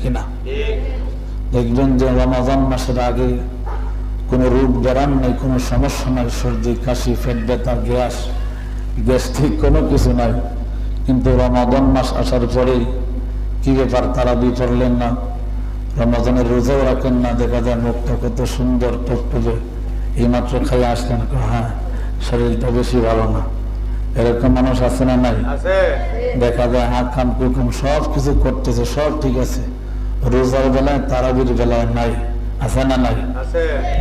কিনা দেখবেন যে রমাজান মাসের আগে কোনো রোগ বেড়ান নাই কোনো সমস্যা নাই সর্দি কাশি পেট ব্যথা গ্যাস গ্যাস্ট্রিক কোনো কিছু নাই। কিন্তু রমাদান মাস আসার পরেই কি ব্যাপার তারা বি পড়লেন না রমাজানের রোজাও রাখেন না দেখা যায় মুখটা কত সুন্দর টকটকে এইমাত্র খাই আসলেন হ্যাঁ শরীরটা বেশি ভালো না। এরকম মানুষ আছে না নাই? দেখা যায় হাত কান কুকুম সব কিছু করতেছে সব ঠিক আছে। রোজার বেলায় তারাবির বেলায় নাই আছে না নাই?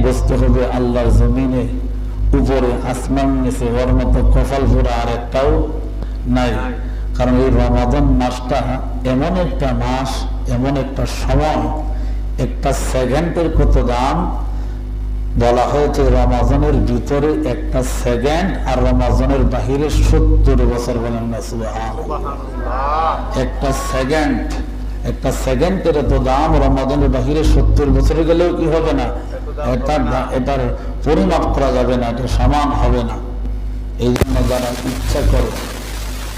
বুঝতে হবে আল্লাহর জমিনে উপরে আসমান নিচে ওর মতো কপাল ভরা আর একটাও নাই। কারণ এই রমাদান মাসটা এমন একটা মাস এমন একটা সময় একটা সেকেন্ডের কত দাম? বলা হয়েছে রমাজনের ভিতরে একটা সেকেন্ড আর রমাজনের বাহিরে সত্তর বছর বলেন না। সুবহানাল্লাহ। একটা সেকেন্ড। একটা সেকেন্ডের এত দাম রমাদানের বাহিরে সত্তর বছরে গেলেও কি হবে না? এটার এটার পরিমাপ করা যাবে না, এটা সমান হবে না। এই জন্য যারা ইচ্ছা করে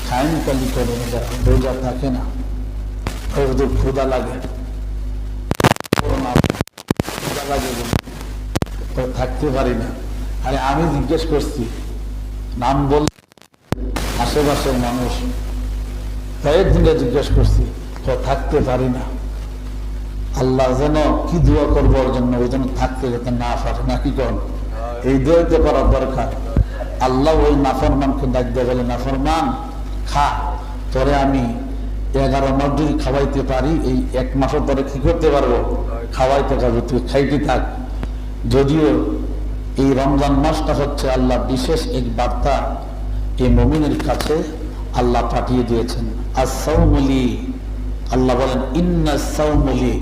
টাইম কালি করে, যারা রোজা থাকে না ক্ষুদা লাগে। থাকতে পারি না। আরে আমি জিজ্ঞেস করছি, নাম বল আশেপাশের মানুষ, কয়েকদিনে জিজ্ঞেস করছি থাকতে পারি না। আল্লাহ যেন কি দোয়া করব ওর জন্য, ওই জন্য থাকতে যেতে না পারে। না কি করেন এই দোয়াতে করার দরকার। আল্লাহ ওই নাফরমানকে ডাক দিয়ে বলে, নাফরমান, খা। তোরে আমি এগারো যদি খাওয়াইতে পারি, এই এক মাসও তোরে কি করতে পারব? খাওয়াইতে পারব, তুই খাইতে থাক। যদিও এই রমজান মাসটা হচ্ছে আল্লাহ বিশেষ এক বার্তা এই মমিনের কাছে আল্লাহ পাঠিয়ে দিয়েছেন। আসাউমলি আল্লাহ বলেন, ইন্না সাউমলি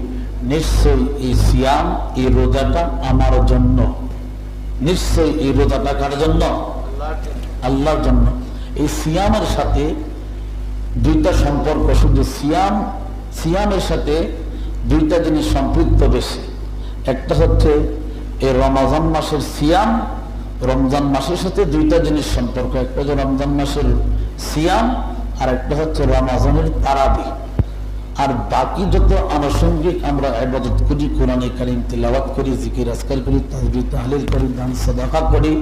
নিশ্চয়ই এই সিয়াম, এই রোজাটা আমার জন্য। নিশ্চয়ই এই রোজাটা কার জন্য? আল্লাহর জন্য। এই সিয়ামের সাথে দুইটা সম্পর্ক, শুধু সিয়াম, সিয়ামের সাথে দুইটা জিনিস সম্পৃক্ত বেশি। একটা হচ্ছে, এই রমাজান মাসের সিয়াম, রমজান মাসের সাথে দুইটা জিনিস সম্পর্ক। একটা হচ্ছে রমজান মাসের সিয়াম, আর একটা হচ্ছে রমাজানের তারাবি। আর বাকি যত আনুষঙ্গিক আমরা আবাদত করি, কোরআনে কারিম তিলাওয়াত করি, জিকির আজকাল করি তাজবি তাহলিল করি, দান, সদাকা করি,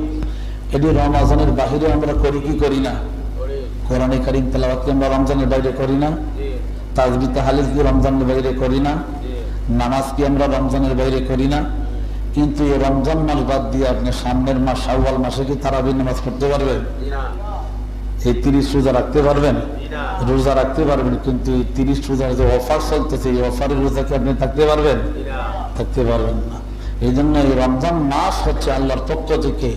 এটি রমাজানের বাহিরে আমরা করি কি করি না? করে কোরআনে কারিম তেলাওয়াত কি আমরা রমজানের বাইরে করি না? তাজবি তাহালিল কি রমজানের বাইরে করি না? নামাজ কি আমরা রমজানের বাইরে করি না? কিন্তু এই রমজান মাস বাদ দিয়ে আপনি সামনের মাস, শাওয়াল মাসে কি তারাবির নামাজ পড়তে পারবেন? এই তিরিশ রোজা রাখতে পারবেন? রোজা রাখতে পারবেন, কিন্তু এই তিরিশ রোজার যে অফার চলতেছে, এই অফারের রোজা কি আপনি থাকতে পারবেন? থাকতে পারবেন না। এই জন্য এই রমজান মাস হচ্ছে আল্লাহর পক্ষ থেকে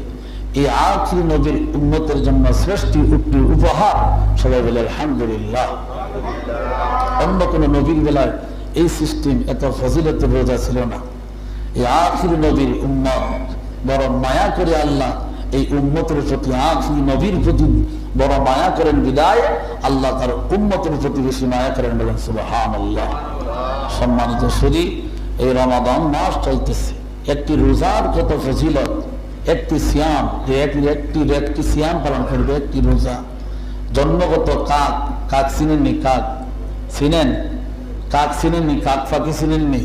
এই আখির নবীর উন্নতের জন্য শ্রেষ্ঠ একটি উপহার। সবাই বলে, আলহামদুলিল্লাহ। অন্য কোনো নবীর বেলায় এই সিস্টেম, এত ফজিলত রোজা ছিল না। এই আখির নবীর উন্নত বড় মায়া করে আল্লাহ এই উম্মতের প্রতি আখির নবীর প্রতি বড় মায়া করেন বিদায়, আল্লাহ তার উম্মতের প্রতি বেশি মায়া করেন, বলেন সুবাহান আল্লাহ সম্মানিত শুধু এই রমাদান মাস চলতেছে। একটি রোজার কত ফজিলত, একটি সিয়াম একটি একটি একটি সিয়াম পালন করবে, একটি রোজা। জন্মগত কাক কাক চিনেননি, কাক চিনেন? কাক চিনেননি, কাক ফাঁকি চিনেননি?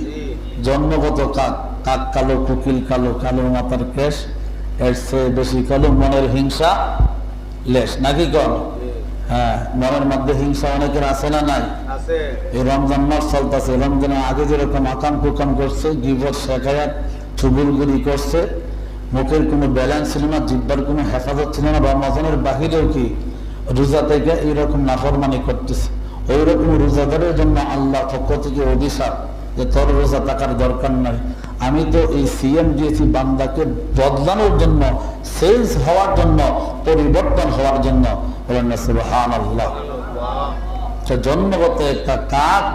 জন্মগত কাক কাক কালো, কুকিল কালো কালো মাতার কেশ। এর চেয়ে বেশি কালো মনের হিংসা লেশ। নাকি কর হ্যাঁ মনের মধ্যে হিংসা অনেকের আছে না নাই? এই রমজান মাস চলতেছে। রমজানের আগে যেরকম আকাম কুকাম করছে গিবত শেখায়াত চুবুলগুলি করছে মুখের কোনো ব্যালেন্স ছিল না জিব্বার কোনো হেফাজত ছিল না বা রমজানের বাহিরেও কি রোজা থেকে এইরকম নাফরমানি করতেছে? ওই রকম রোজাদারের জন্য আল্লাহ পক্ষ থেকে অভিশাপ যে তোর রোজা থাকার দরকার নাই। আমি তো এই সিএম দিয়েছি বান্দাকে বদলানোর জন্য সেলস হওয়ার জন্য, পরিবর্তন হওয়ার জন্য জন্মগত একটা কাক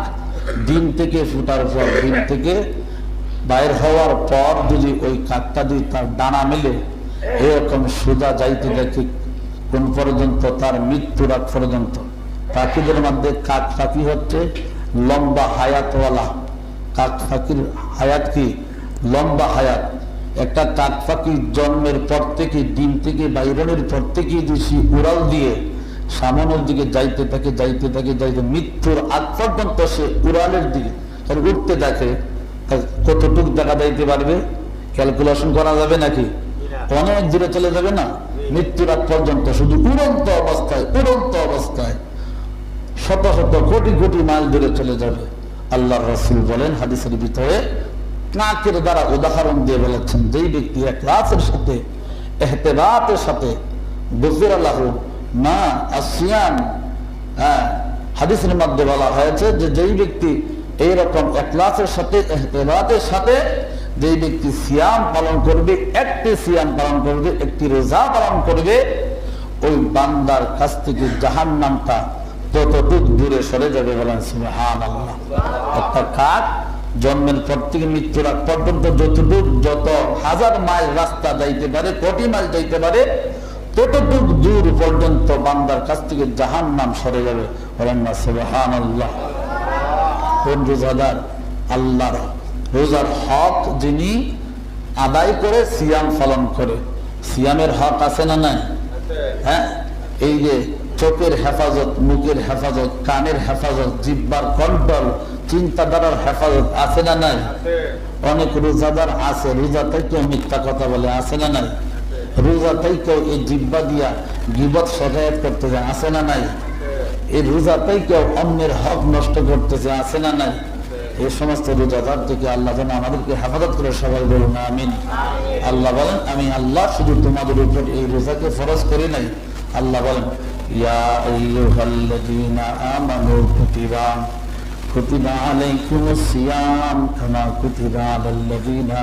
দিন থেকে ফুটার পর দিন থেকে বাইর হওয়ার পর যদি ওই কাকটা যদি তার ডানা মেলে, এরকম সোজা যাইতে দেখি কোন পর্যন্ত, তার মৃত্যুর আগ পর্যন্ত। পাখিদের মধ্যে কাক পাখি হচ্ছে? লম্বা হায়াতওয়ালা। কাক পাখির হায়াত কি? লম্বা হায়াত। একটা কাক জন্মের পর থেকে ডিম থেকে, বাইরনের পর থেকে যদি উড়াল দিয়ে সামনের দিকে যাইতে থাকে যাইতে থাকে, যাইতে মৃত্যুর আগ পর্যন্ত সে উড়ালের দিকে। তার উঠতে তা কতটুক দেখা যাইতে পারবে? ক্যালকুলেশন করা যাবে নাকি? অনেক দূরে চলে যাবে না? মৃত্যুর আগ পর্যন্ত শুধু উড়ন্ত অবস্থায় উড়ন্ত অবস্থায় শত শত কোটি কোটি মাইল দূরে চলে যাবে। আল্লাহ রসুল বলেন হাদিসের ভিতরে নাকের দ্বারা উদাহরণ দিয়ে বলেছেন, যেই ব্যক্তি রাতের সাথে এহতেরাতের সাথে গফির আল্লাহ না আসিয়ান হ্যাঁ হাদিসের মধ্যে বলা হয়েছে যে যেই ব্যক্তি এইরকম একলাসের সাথে, এহতেবাতের সাথে যেই ব্যক্তি সিয়াম পালন করবে, একটি সিয়াম পালন করবে, একটি রোজা পালন করবে, ওই বান্দার কাছ থেকে জাহান নামটা ততটুক দূরে সরে যাবে বলেন সুবহান আল্লাহ একটা কাক জন্মের পর থেকে মৃত্যুর আগ পর্যন্ত যতটুক যত হাজার মাইল রাস্তা যাইতে পারে, কোটি মাইল যাইতে পারে, ততটুক দূর পর্যন্ত বান্দার কাছ থেকে জাহান নাম সরে যাবে। বলেন আল্লাহ রোজাদার? আল্লাহর। রোজার হক যিনি আদায় করে, সিয়াম পালন করে। সিয়ামের হক আছে না নাই? হ্যাঁ? এই যে চোখের হেফাজত, মুখের হেফাজত, কানের হেফাজত, জিব্বার কন্ট্রোল চিন্তাধারার হেফাজত আছে না নাই? অনেক রোজাদার আছে রোজাতেই কেউ মিথ্যা কথা বলে আছে না নাই? রোজাতেই কেউ এই জিব্বা দিয়া গিবত শেখায়ত করতেছে আছে না নাই? এই রোজাতেই কেউ অন্যের হক নষ্ট করতেছে আছে না নাই? এই সমস্ত রোজাদার থেকে আল্লাহ যেন আমাদেরকে হেফাজত করে সবাই বলুন আমিন। আল্লাহ বলেন আমি আল্লাহ শুধু তোমাদের উপর এই রোজাকে ফরজ করি নাই। আল্লাহ বলেন ইয়া আইয়ুহাল্লাযীনা আমানু কুতিবা। কুতিবা আলাইকুমুস সিয়াম কামা কুতিবা আলাল্লাযীনা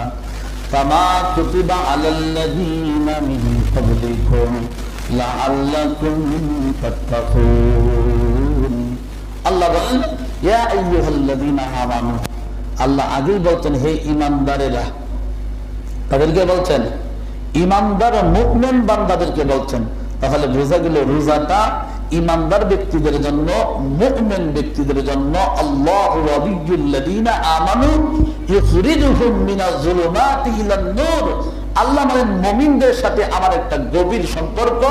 কামা কুতিবা আলাল্লাযীনা মিন ক্বাবলিকুম লাআল্লাকুম তাত্তাকুন আল্লাহ বলেন, ইয়া আইয়ুহাল্লাযীনা আমানু, আল্লাহ আগেই বলতেন হে ঈমানদারেরা। তাদেরকে বলছেন ইমানদার মুকমেন বান্দাদেরকে বলছেন। তাহলে বোঝা গেল রোজাটা ইমানদার ব্যক্তিদের জন্য মুকমেন ব্যক্তিদের জন্য আল্লাহ আমানু আল্লাহ মানে মমিনদের সাথে আমার একটা গভীর সম্পর্ক,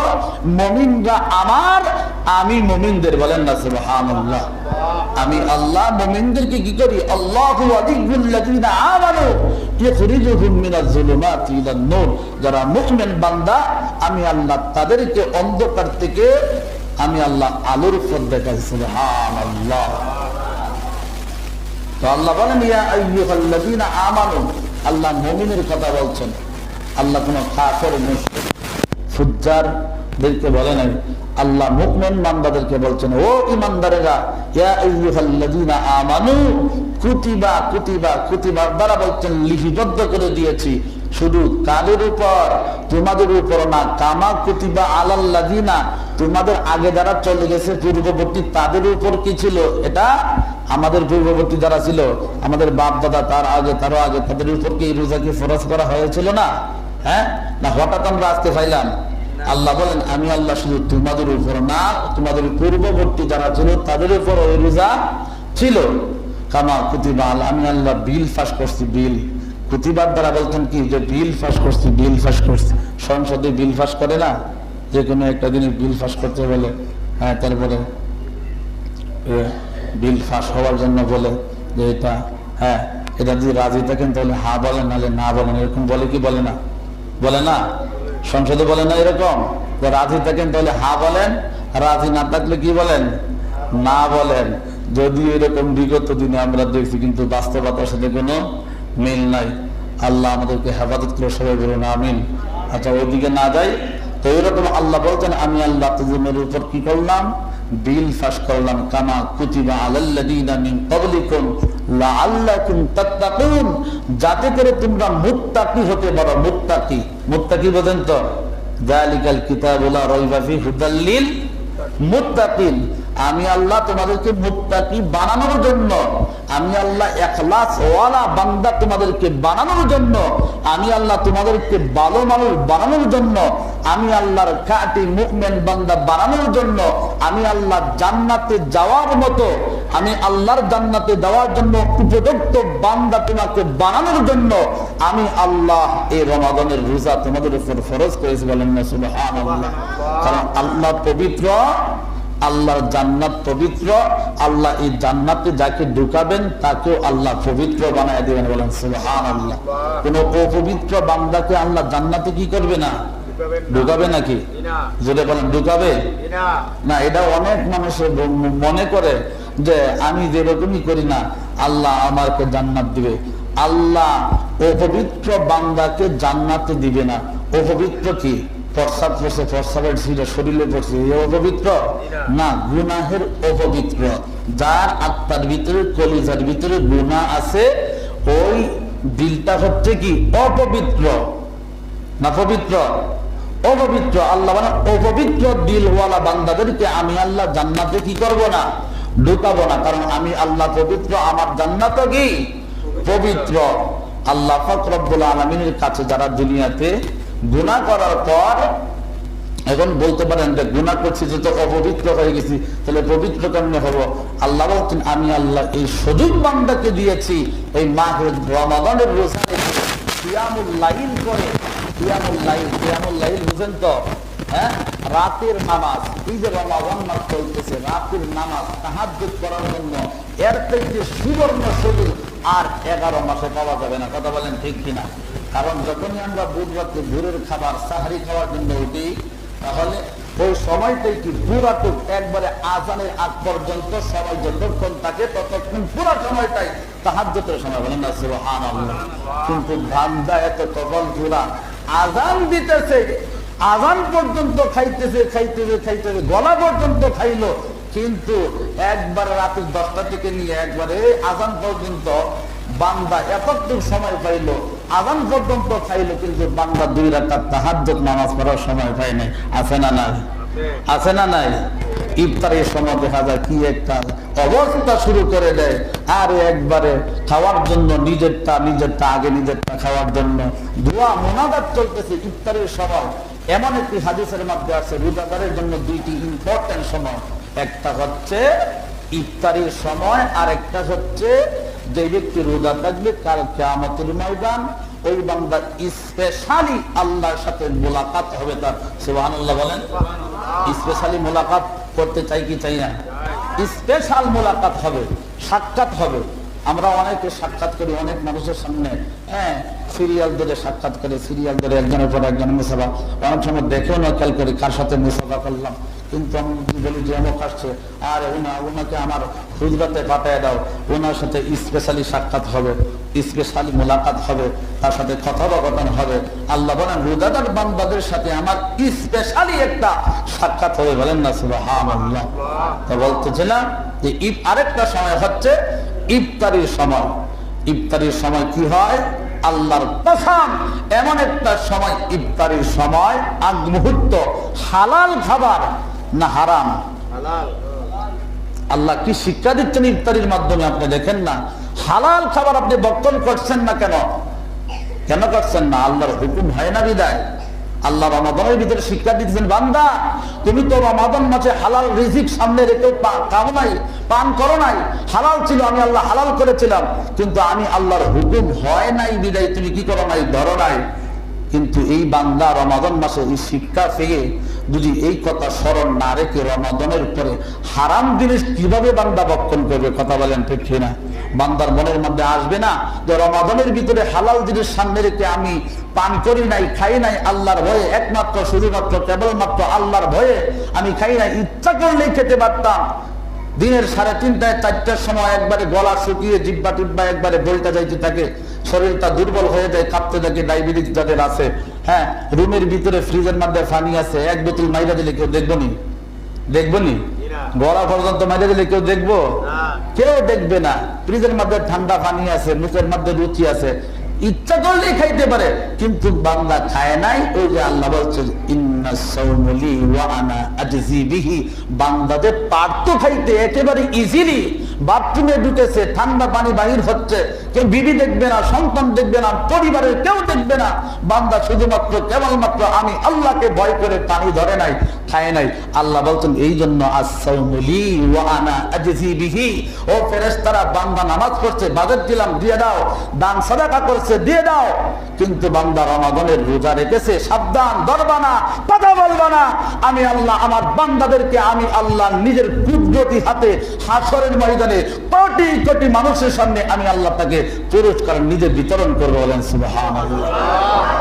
মমিনরা আমার, আমি মমিনদের বলেন না, সুবহানাল্লাহ। আমি আল্লাহ মুমিনদেরকে কি করি? আমানু যারা মুমিন বান্দা, আমি আল্লাহ তাদেরকে অন্ধকার থেকে আমি আল্লাহ আলোর পথ দেখাই, সুবহানাল্লাহ। তো আল্লাহ বলেন, ইয়া আমানু। আল্লাহ মুমিনের কথা বলছেন। আল্লাহ কোন কাফের ফুজ্জারদেরকে বলে নাই। আল্লাহ মুকমিন বান্দাদেরকে বলছেন, ও ইমানদারেরা ইয়া আইয়ুহাল্লাযীনা আমানু, কুতিবা কুতিবা কুতিবার দ্বারা বলছেন, লিপিবদ্ধ করে দিয়েছি। শুধু কাদের উপর? তোমাদের উপর না। কামা কুতিবা আলাল্লাযীনা তোমাদের আগে যারা চলে গেছে পূর্ববর্তী, তাদের উপর কি ছিল? এটা আমাদের পূর্ববর্তী যারা ছিল, আমাদের বাপ দাদা তার আগে, তারও আগে, তাদের উপর কি এই রোজাকে ফরজ করা হয়েছিল না? হ্যাঁ? না, হঠাৎ আমরা আসতে পাইলাম। আল্লাহ বলেন, আমি আল্লাহ শুধু তোমাদের উপর না, তোমাদের পূর্ববর্তী যারা ছিল, তাদের উপর ওই রোজা ছিল। কামা কুতিবাল আমি আল্লাহ বিল ফাঁস করছি, বিল। কুতিবার দ্বারা বলতেন কি যে বিল ফাঁস করছি, বিল ফাঁস করছি। সংসদে বিল ফাঁস করে না? যে কোনো একটা জিনিস বিল ফাঁস করতে বলে। হ্যাঁ তারপরে বিল ফাঁস হওয়ার জন্য বলে যে এটা হ্যাঁ এটা যদি রাজি থাকেন তাহলে হা বলেন, নাহলে না বলেন। এরকম বলে কি বলে না? বলে না? সংসদে বলে না এরকম? তো রাজি থাকেন তাহলে হা বলেন, রাজি না থাকলে কি বলেন? না বলেন। যদি এরকম বিগত দিনে আমরা দেখছি, কিন্তু বাস্তবতার সাথে কোনো মিল নাই। আল্লাহ আমাদেরকে হেফাজত করে সবাই বলুন, আমিন। আচ্ছা ওইদিকে না যাই, তো এরকম আল্লাহ বলছেন, আমি আল্লাহ তুজমের উপর কি করলাম? বিল ফাঁস করলাম। কামা কুতিবা আলাল্লাযীনা মিন ক্বাবলিকুম লাআল্লাকুম তাত্তাকুন। যাতে করে তোমরা মুত্তাকি হতে পারো, মুত্তাকি। মুত্তাকি বলেন তো? যালিকাল কিতাবুল লা রাইবা ফি লিল মুত্তাকিন। আমি আল্লাহ তোমাদেরকে মুত্তাকি বানানোর জন্য, আমি আল্লাহ এখলাস ওয়ালা বান্দা তোমাদেরকে বানানোর জন্য, আমি আল্লাহ তোমাদেরকে ভালো মানুষ বানানোর জন্য, আমি আল্লাহর কাটি মুকমেন বান্দা বানানোর জন্য, আমি আল্লাহ জান্নাতে যাওয়ার মতো, আমি আল্লাহর জান্নাতে যাওয়ার জন্য উপযুক্ত বান্দা তোমাকে বানানোর জন্য, আমি আল্লাহ এই রমাদানের রোজা তোমাদের উপর ফরজ করেছি বলেন না, সুবহানাল্লাহ। কারণ আল্লাহ পবিত্র আল্লাহর জান্নাত পবিত্র আল্লাহ এই জান্নাতে যাকে ঢুকাবেন তাকেও আল্লাহ পবিত্র বানায় দেবেন বলেন সুবহান আল্লাহ কোন অপবিত্র বান্দাকে আল্লাহ জান্নাতে কি করবে না? ঢুকাবে নাকি? যেটা বলেন ঢুকাবে? না। না এটা অনেক মানুষের মনে করে যে আমি যেরকমই করি না আল্লাহ আমাকে জান্নাত দিবে। আল্লাহ অপবিত্র বান্দাকে জান্নাতে দিবে না। অপবিত্র কি? প্রস্রাব পড়ছে প্রস্রাবের ছিঁড়ে শরীরে পড়ছে এ অপবিত্র? না। গুনাহের অপবিত্র। যার আত্মার ভিতরে কলিজার ভিতরে গুনাহ আছে ওই দিলটা হচ্ছে কি? অপবিত্র। না পবিত্র? অপবিত্র। আল্লাহ মানে অপবিত্র দিলওয়ালা বান্দাদেরকে আমি আল্লাহ জান্নাতে কি করব না? ঢুকাবো না। কারণ আমি আল্লাহ পবিত্র আমার জান্নাত কি? পবিত্র। আল্লাহ ফকরবুল আলমিনের কাছে যারা দুনিয়াতে গুণা করার পর এখন বলতে পারেন যে গুণা করছি যে তো অপবিত্র হয়ে গেছি, তাহলে পবিত্র কেমনে হব? আল্লাহ বলছেন, আমি আল্লাহ এই সুযোগ বান্দাকে দিয়েছি, এই মাহের রমাদানের রোজা লাইল করে কিয়ামুল লাইল কিয়ামুল লাইল বুঝেন তো হ্যাঁ? রাতের নামাজ এই যে রমাদান মাস চলতেছে, রাতের নামাজ তাহাজ্জুদ করার জন্য এর থেকে সুবর্ণ সুযোগ আর এগারো মাসে পাওয়া যাবে না। কথা বলেন ঠিক কিনা? কারণ যখনই আমরা বুধ রাতে ভোরের খাবার সাহারি খাওয়ার জন্য উঠি, তাহলে ওই সময়টাই কি পুরাটুক একবারে আজানের আগ পর্যন্ত সময় যতক্ষণ থাকে ততক্ষণ পুরো সময়টাই তাহাজ্জতের সময় বলেন না, সুবহানাল্লাহ। কিন্তু ধান্দা এত কবল পুরা আজান দিতেছে, আজান পর্যন্ত খাইতেছে খাইতেছে খাইতেছে, গলা পর্যন্ত খাইলো, কিন্তু একবারে রাতে দশটা থেকে নিয়ে একবারে আজান পর্যন্ত বান্দা এতটুকু সময় পাইলো আজান পর্যন্ত খাইলো কিন্তু বান্দা দুই রাকাত তাহাজ্জুদ নামাজ পড়ার সময় পায় নাই। আছে না নাই? আছে। না নাই? ইফতারের সময় দেখা যায় কি একটা অবস্থা শুরু করে দেয়। আর একবারে খাওয়ার জন্য, নিজেরটা নিজেরটা, আগে নিজেরটা খাওয়ার জন্য। দোয়া মোনাজাত চলতেছে ইফতারের সময়। এমন একটি হাদিসের মধ্যে আছে, রোজাদারের জন্য দুইটি ইম্পর্টেন্ট সময়। একটা হচ্ছে ইফতারের সময় আর একটা হচ্ছে যে ব্যক্তি রোজা থাকবে কাল কেয়ামতের ময়দান, ওই বান্দা স্পেশালি আল্লাহর সাথে মোলাকাত হবে তার। সুবহানাল্লাহ বলেন। স্পেশালি মোলাকাত করতে চাই কি চাই না? স্পেশাল মোলাকাত হবে, সাক্ষাৎ হবে। আমরা অনেকে সাক্ষাৎ করি, অনেক মানুষের সামনে। হ্যাঁ সিরিয়াল ধরে সাক্ষাৎ করে সিরিয়াল ধরে একজনের পর একজন মুসাফা। অনেক সময় দেখেও নকল করি কার সাথে মুসাফা করলাম। কিন্তু আমি বলি যে অমুক আসছে, আর ওনা, ওনাকে আমার হুজরাতে পাঠায় দাও। ওনার সাথে স্পেশালি সাক্ষাৎ হবে স্পেশালি মোলাকাত হবে, তার সাথে কথোপকথন হবে। আল্লাহ বলেন, রোজাদার বান্দাদের সাথে আমার স্পেশালি একটা সাক্ষাৎ হবে বলেন না, সুবহানাল্লাহ। তো বলতেছিলাম যে ইফ আরেকটা সময় হচ্ছে, ইফতারির সময়। ইফতারির সময় কি হয়? আল্লাহর কসম, এমন একটা সময় ইফতারির সময়, আগ মুহূর্ত, হালাল খাবার না হারাম? আল্লাহ কি শিক্ষা দিচ্ছেন ইফতারির মাধ্যমে? আপনি দেখেন না। হালাল খাবার আপনি বর্তন করছেন না কেন? কেন করছেন না? আল্লাহর হুকুম হয় না বিদায়। আল্লাহ রমাদনের ভিতরে শিক্ষা দিচ্ছেন বান্দা তুমি তো রমাদন মাসে হালাল রিজিক সামনে রেখে খাও নাই পান করো নাই। হালাল ছিল আমি আল্লাহ হালাল করেছিলাম। কিন্তু আমি আল্লাহর হুকুম হয় নাই বিদায়। তুমি কি করো নাই? ধরো নাই। কিন্তু এই বান্দা রমাদন মাসে এই শিক্ষা পেয়ে যদি এই কথা স্মরণ না রেখে রমাদনের পরে হারাম জিনিস কীভাবে বান্দা বক্ষণ করবে, কথা বলেন ঠিক না বান্দার মনের মধ্যে আসবে না যে রমাদনের ভিতরে হালাল জিনিস সামনে রেখে আমি পান করি নাই, খাই নাই, আল্লাহর ভয়ে একমাত্র, শুধুমাত্র, কেবলমাত্র আল্লাহর ভয়ে আমি খাই নাই, ইচ্ছা করলেই খেতে পারতাম। দিনের সাড়ে তিনটায়, চারটার সময় একবারে গলা শুকিয়ে জিব্বা টিব্বা একবারে বলতে যাইতে থাকে, শরীরটা দুর্বল হয়ে যায়, কাঁপতে থাকে, ডায়াবেটিস যাদের আছে। হ্যাঁ রুমের ভিতরে ফ্রিজের মধ্যে পানি আছে এক বোতল মাইরা দিলে কেউ দেখব নি? দেখব নি? গলা পর্যন্ত মাইরা দিলে কেউ দেখব? কেউ দেখবে না। ফ্রিজের মধ্যে ঠান্ডা পানি আছে মুখের মধ্যে রুচি আছে। ইচ্ছা করলেই খাইতে পারে কিন্তু বাংলা খায় নাই ওই যে আল্লাহ বলছে খাইতে একেবারে ইজিলি বাথরুমে ঢুকেছে, ঠান্ডা পানি হচ্ছে। কেউ দেখবে না, সন্তান দেখবে না কেউ দেখবে না। বান্দা শুধুমাত্র কেবলমাত্র আমি আল্লাহকে ভয় করে পানি ধরে নাই, খায় নাই। আল্লাহ বলছেন এই জন্য ও ফেরেশতারা, বান্দা নামাজ দিলাম, দিয়ে দাও। দান করছে, দিয়ে দাও। কিন্তু বান্দা রমাদনের রোজা রেখেছে, সাবধান কথা আমি আল্লাহ, আমার বান্দাদেরকে আমি আল্লাহ নিজের কুদরতি হাতে হাসরের ময়দানে কোটি কোটি মানুষের সামনে আমি আল্লাহ তাকে পুরস্কার নিজে বিতরণ করব বলেন, সুবহানাল্লাহ।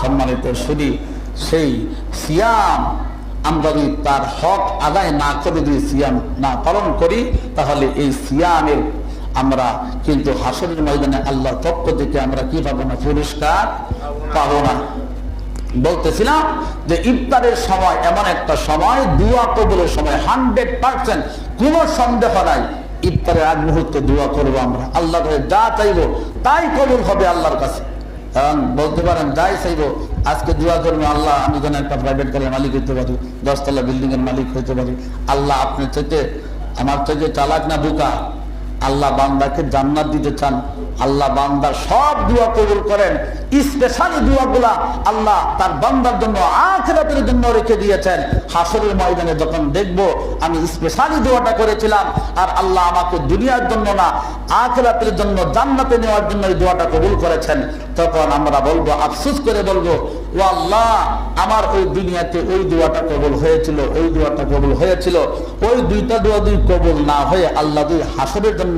সম্মানিত শুধু সেই সিয়াম আমরা যদি তার হক আদায় না করে যদি সিয়াম না পালন করি, তাহলে এই সিয়ামের আমরা কিন্তু হাসরের ময়দানে আল্লাহ পক্ষ থেকে আমরা কি পাবো না? পুরস্কার পাবো না। বলতেছিলাম যে ইফতারের সময় এমন একটা সময়, দুয়া কবুলের সময় হান্ড্রেড পার্সেন্ট কোন সন্দেহ নাই। ইফতারের আগ মুহূর্তে দোয়া করব আমরা। আল্লাহ যা চাইব তাই কবুল হবে আল্লাহর কাছে। কারণ বলতে পারেন, যাই চাইব, আজকে দোয়া করব, আল্লাহ, আমি যেন একটা প্রাইভেট কারের মালিক হইতে পারি, দশতলা বিল্ডিং এর মালিক হইতে পারি। আল্লাহ আপনার থেকে আমার থেকে চালাক না বুকা। আল্লাহ বান্দাকে জান্নাত দিতে চান। আল্লাহ বান্দার সব দোয়া কবুল করেন। স্পেশাল দোয়াগুলা আল্লাহ তার বান্দার জন্য আখরাতের জন্য রেখে দিয়েছেন। হাসরের ময়দানে যখন দেখব আমি স্পেশালি দোয়াটা করেছিলাম, আর আল্লাহ আমাকে দুনিয়ার জন্য না, আখরাতের জন্য জান্নাতে নেওয়ার জন্য এই দোয়াটা কবুল করেছেন। তখন আমরা বলব, আফসুস করে বলব ও আল্লাহ আমার ওই দুনিয়াতে ওই দোয়াটা কবুল হয়েছিল, ওই দোয়াটা কবুল হয়েছিল। ওই দুইটা দোয়া দুই কবুল না হয়ে আল্লাহ দুই হাসরের জন্য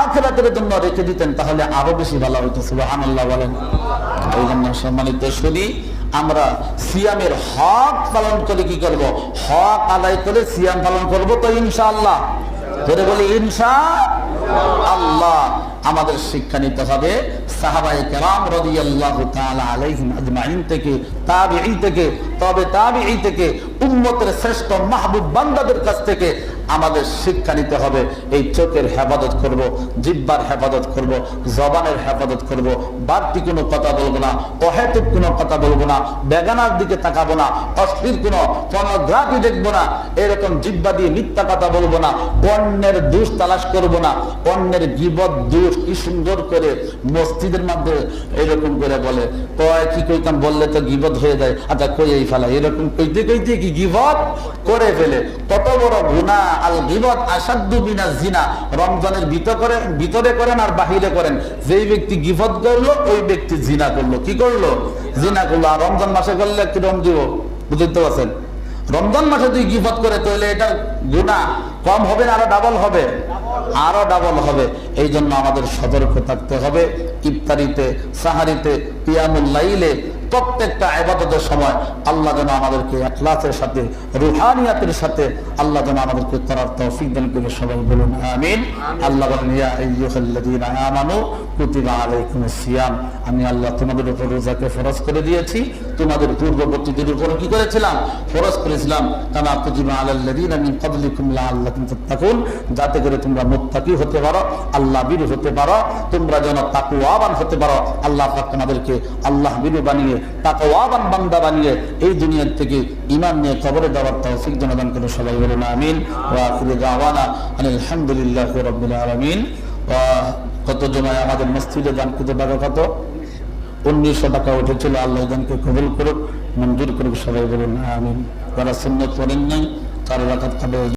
আখরাতের জন্য রেখে দিতেন, তাহলে আরও বেশি ভালো হইতো সুবাহান আল্লাহ বলেন। এই জন্য সম্মানিত শুনি আমরা সিয়ামের হক পালন করে কি করব? হক আদায় করে সিয়াম পালন করব তো ইনশাআল্লাহ। ধরে বলি ইনশা আল্লাহ আমাদের শিক্ষা নিতে হবে সাহাবাই তাআলা আলাইহিম আজমাইন থেকে, তাবিঈ থেকে তবে তাবি এই থেকে উম্মতের শ্রেষ্ঠ মাহবুব বান্দাদের কাছ থেকে আমাদের শিক্ষা নিতে হবে। এই চোখের হেফাজত করব, জিব্বার হেফাজত করব, জবানের হেফাজত করব। বাড়তি কোনো কথা বলব না, অহেতুক কোনো কথা বলব না, বেগানার দিকে তাকাবো না অস্থির কোনো পর্নোগ্রাফি দেখব না, এরকম জিব্বা দিয়ে মিথ্যা কথা বলব না, অন্যের দোষ তালাশ করব না, অন্যের গিবত দোষ কি সুন্দর করে মসজিদের মধ্যে এরকম করে বলে। কয় কি কইতাম, বললে তো গিবত হয়ে যায়। আচ্ছা কই এই এরকম কইতে কইতে কি গিবত করে ফেলে। কত বড় গুণা আল গিবত আসাদ্দু বিনা জিনা। রমজানের ভিতর ভিতরে করেন আর বাহিরে করেন। যেই ব্যক্তি গিবত করল, ওই ব্যক্তি জিনা করল। কি করল? জিনা করল। আর রমজান মাসে করলে কিরম দিব, বুঝতে পারছেন? রমজান মাসে তুই গিফত করে, তাহলে এটা গুণা কম হবে না, আরও ডাবল হবে? আরও ডাবল হবে। এই জন্য আমাদের সতর্ক থাকতে হবে। ইফতারিতে, সাহারিতে পিয়ামুল লাইলে প্রত্যেকটা আবাদতের সময় আল্লাহ যেন আমাদেরকে একলাসের সাথে, রুহানিয়াতের সাথে আল্লাহ যেন আমাদেরকে তার তৌফিক দান করে সবাই বলুন, আমিন। আল্লাহ বলেন, ইয়া আইয়ুহাল্লাযীনা আমানু কুতিবা আলাইকুমুস সিয়াম। আমি আল্লাহ তোমাদের উপর রোজাকে ফরজ করে দিয়েছি। তোমাদের পূর্ববর্তীদের উপর কি করেছিলাম? ফরজ করেছিলাম, কামা কুতিবা আলাল্লাযীনা মিন ক্বাবলিকুম লাআল্লাকুম তাত্তাকুন, যাতে করে তোমরা মুত্তাকি হতে পারো, আল্লাহ বীর হতে পারো, তোমরা যেন তাকওয়াবান হতে পারো। আল্লাহ পাক তোমাদেরকে আল্লাহ বীর বানিয়ে, তাকওয়াবান বান্দা বানিয়ে এই দুনিয়ার থেকে ঈমান নিয়ে কবরে দেওয়ার তৌফিক দান করে সবাই আমিন। আখিরু দাওয়ানা আনিল রাব্বিল আলামিন। কত জমায় আমাদের মসজিদে দান করতে পারো কত উনিশশো টাকা উঠেছিল, আল্লাহ জানকে কবুল করুক, মঞ্জুর করুক, সবাই বলুন, আমিন। যারা সুন্নত করেন নাই, তারা রাখাত